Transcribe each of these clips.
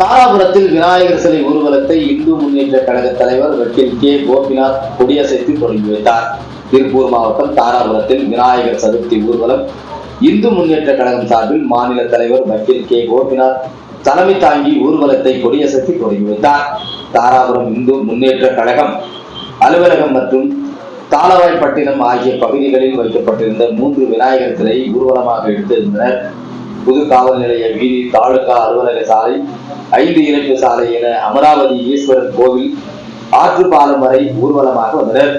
தாராபுரத்தில் விநாயகர் சிலை ஊர்வலத்தை இந்து முன்னேற்ற கழக தலைவர் வக்கீல் கே. கோபிநாத் கொடியசைத்து தொடங்கி வைத்தார். திருப்பூர் மாவட்டம் தாராபுரத்தில் விநாயகர் சதுர்த்தி ஊர்வலம் இந்து முன்னேற்ற கழகம் சார்பில் மாநில தலைவர் வக்கீல் கே. கோபிநாத் தலைமை தாங்கி ஊர்வலத்தை கொடியசைத்து தொடங்கி வைத்தார். தாராபுரம் இந்து முன்னேற்ற கழகம் அலுவலகம் மற்றும் தாளவாய்ப்பட்டினம் ஆகிய பகுதிகளில் வைக்கப்பட்டிருந்த மூன்று விநாயகர் சிலை ஊர்வலமாக எடுத்திருந்தனர். புது காவல் நிலைய வீதி தாலுகா அலுவலக சாலை ஐந்து இணைப்பு சாலை என அமராவதி ஈஸ்வரன் கோவில் ஆற்று பாலம் வரை ஊர்வலமாக வந்தனர்.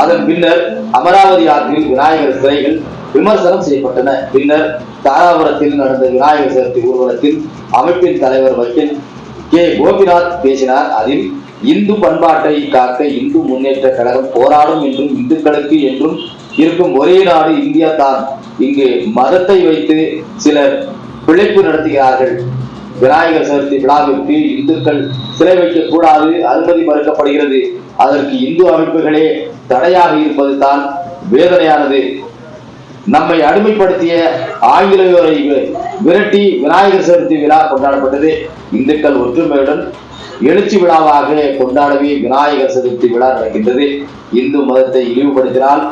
அதன் பின்னர் அமராவதி ஆற்றில் விநாயகர் சிலைகள் விமர்சனம் செய்யப்பட்டன. பின்னர் தாராபுரத்தில் நடந்த விநாயகர் சதுர்த்தி ஊர்வலத்தில் அமைப்பின் தலைவர் வக்கீல் கே. கோபிநாத் பேசினார். அதில் இந்து பண்பாட்டை காக்க இந்து முன்னேற்ற கழகம் போராடும் என்றும் இந்துக்களுக்கு என்றும் இருக்கும் ஒரே நாடு இந்தியா தான் இங்கு மதத்தை வைத்து சிலர் பிழைப்பு நடத்துகிறார்கள். விநாயகர் சதுர்த்தி விழாவிற்கு இந்துக்கள் சிலை வைக்க கூடாது அனுமதி மறுக்கப்படுகிறது. அதற்கு இந்து அமைப்புகளே தடையாக இருப்பது தான் வேதனையானது. நம்மை அடிமைப்படுத்திய ஆங்கிலேயரை விரட்டி விநாயகர் சதுர்த்தி விழா கொண்டாடப்பட்டது இந்துக்கள் ஒற்றுமையுடன் எழுச்சி விழாவாக கொண்டாடவே விநாயகர் சதுர்த்தி விழா நடக்கின்றது. இந்து மதத்தை இழிவுபடுத்தினால்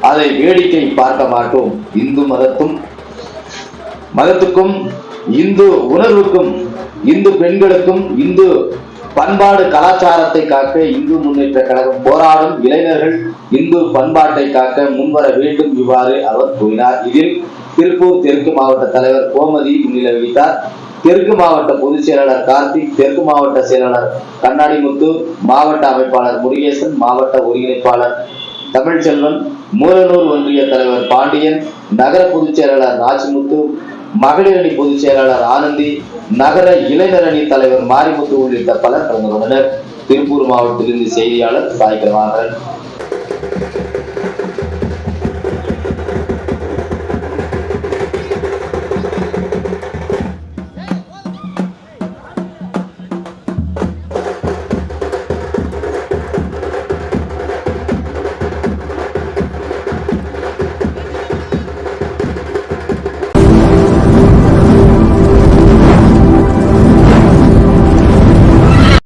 அதை வேடிக்கை பார்க்க மாட்டோம். இந்து மதத்தும் மதத்துக்கும் இந்து உணர்வுக்கும் இந்து பெண்களுக்கும் இந்து பண்பாடு கலாச்சாரத்தை காக்க இந்து முன்னேற்ற கழகம் போராடும் இளைஞர்கள் இந்து பண்பாட்டை காக்க முன்வர வேண்டும் இவ்வாறு அவர் கூறினார். இதில் திருப்பூர் தெற்கு மாவட்ட தலைவர் கோமதி முன்னிலை வைத்தார் தெற்கு மாவட்ட பொதுச் செயலாளர் கார்த்திக் தெற்கு மாவட்ட செயலாளர் கண்ணாடிமுத்து மாவட்ட அமைப்பாளர் முருகேசன் மாவட்ட ஒருங்கிணைப்பாளர் தமிழ்ச்செல்வன் மூலனூர் ஒன்றிய தலைவர் பாண்டியன் நகர பொதுச் செயலாளர் ராஜ்முத்து மகளிர் அணி பொதுச் செயலாளர் ஆனந்தி நகர இளைஞர் அணி தலைவர் மாரிமுத்து உள்ளிட்ட பலர் கலந்து கொண்டனர். திருப்பூர் மாவட்டத்திலிருந்து செய்தியாளர் சாய் பிரபாகரன்